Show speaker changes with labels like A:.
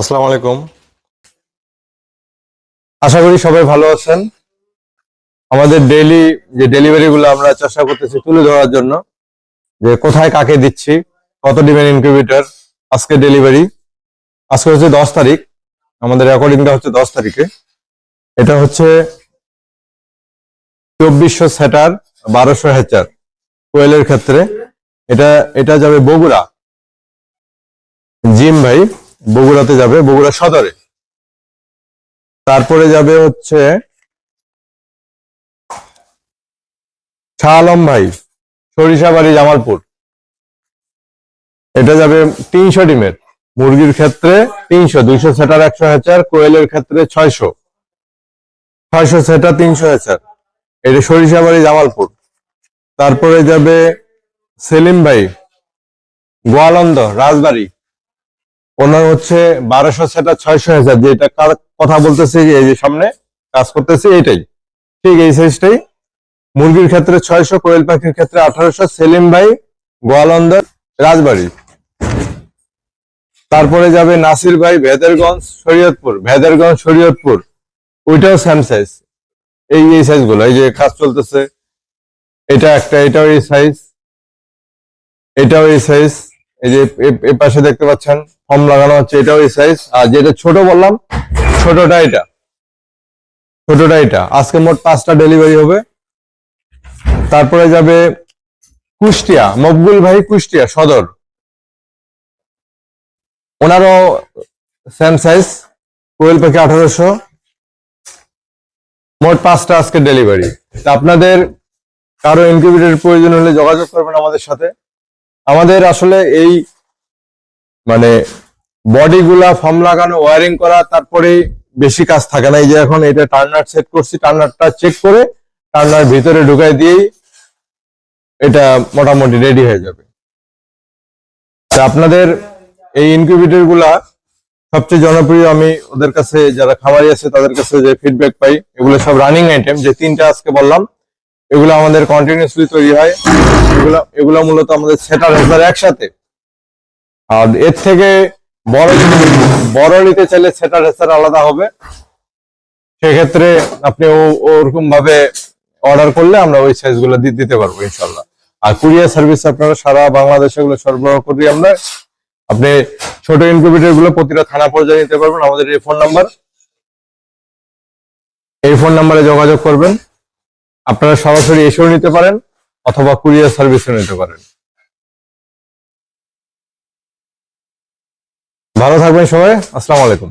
A: আসসালামু আলাইকুম। আশা করি সবাই ভালো আছেন। আমাদের ডেইলি যে ডেলিভারি গুলো আমরা চেষ্টা করতেছি তুলে ধরার জন্য, যে কোথায় কাকে দিচ্ছি, কত ডিমের ইনকিউবেটর আজকে ডেলিভারি আজকে হচ্ছে দশ তারিখ, আমাদের রেকর্ডিংটা হচ্ছে দশ তারিখে। এটা হচ্ছে চব্বিশশো সেটার বারোশো হ্যাচার কোয়েলের ক্ষেত্রে। এটা এটা যাবে বগুড়া। জিম ভাই বগুড়াতে যাবে, বগুড়া সদরে। তারপরে যাবে হচ্ছে শাহ আলম ভাই, সরিষাবাড়ি, জামালপুর। এটা যাবে তিনশো ডিমের। মুরগির ক্ষেত্রে তিনশো, দুইশো সেটার একশো হাজার কোয়েলের ক্ষেত্রে ছয়শো। ছয়শো সেটা, তিনশো হাজার এটা সরিষাবাড়ি, জামালপুর। তারপরে যাবে সেলিম ভাই, গোয়ালন্দ, রাজবাড়ি। ওনার হচ্ছে বারোশো সেটা ছয়শো হাজার, যেটা কথা বলতেছে এই যে সামনে, কাজ করতেছে এইটাই। ঠিক এই সাইজটাই মুরগির ক্ষেত্রে ছয়শো, কোয়েল পাখির ক্ষেত্রে আঠারোশো, সেলিম ভাই, গোয়ালন্দর, রাজবাড়ি। তারপরে যাবে নাসির ভাই, ভেদেরগঞ্জ, শরীয়তপুর ভেদেরগঞ্জ, শরীয়তপুর। ওইটাও সেম সাইজ এই এই সাইজগুলো এই যে কাজ চলতেছে। এটা একটা, এটাও এই সাইজ এটাও এই সাইজ এই যে এ- পাশে দেখতে পাচ্ছেন, ফর্ম লাগানো হচ্ছে, এটাও এই সাইজ আর যেটা ছোট বললাম, ছোটটা এটা। ছোটটা এটা। আজকে মোট পাঁচটা ডেলিভারি হবে। তারপরে যাবে কুষ্টিয়া, মকবুল ভাই কুষ্টিয়া সদর। ওনারও সেম সাইজ কোয়েল পাখি আঠারোশো। মোট পাঁচটা আজকে ডেলিভারি আপনাদের কারও ইনকিউবেটর প্রয়োজন হলে যোগাযোগ করবেন আমাদের সাথে। আমাদের আসলে এই মানে বডি গুলা ফর্ম লাগানো ওয়ারিং করা, তারপরে বেশি কাজ থাকে না। এই যে এখন এটা টার্নার সেট করছি টার্নারটা চেক করে টার্নার ভিতরে ঢুকাই দিয়েই এটা মোটামুটি রেডি হয়ে যাবে। আপনাদের এই ইনকিউবেটরগুলা সবচেয়ে জনপ্রিয়, আমি ওদের কাছে, যারা খামারি আছে, তাদের কাছে যে ফিডব্যাক পাই, এগুলো সব রানিং আইটেম যে তিনটা আজকে বললাম। এগুলো আমাদের কন্টিনিউসলি তৈরি হয়। এগুলো এগুলো মূলত আমাদের সেটার হেসার একসাথে। আর এর থেকে বড় বড় নিতে চাইলে সেটার হেসার আলাদা হবে। সেক্ষেত্রে আপনি ওরকম ভাবে অর্ডার করলে আমরা ওই সাইজগুলো দি- দিতে পারব ইনশাল্লাহ আর কুরিয়ার সার্ভিস আপনারা সারা বাংলাদেশে এগুলো সরবরাহ করি আমরা। আপনি ছোট ইনকিউবেটরগুলো প্রতিটা থানা পর্যায়ে নিতে পারবেন। আমাদের এই ফোন নাম্বার এই ফোন নাম্বারে যোগাযোগ করবেন। আপনারা সরাসরি এসেও নিতে পারেন, অথবা কুরিয়ার সার্ভিসও নিতে পারেন। ভালো থাকবেন সবাই, আসসালামু আলাইকুম।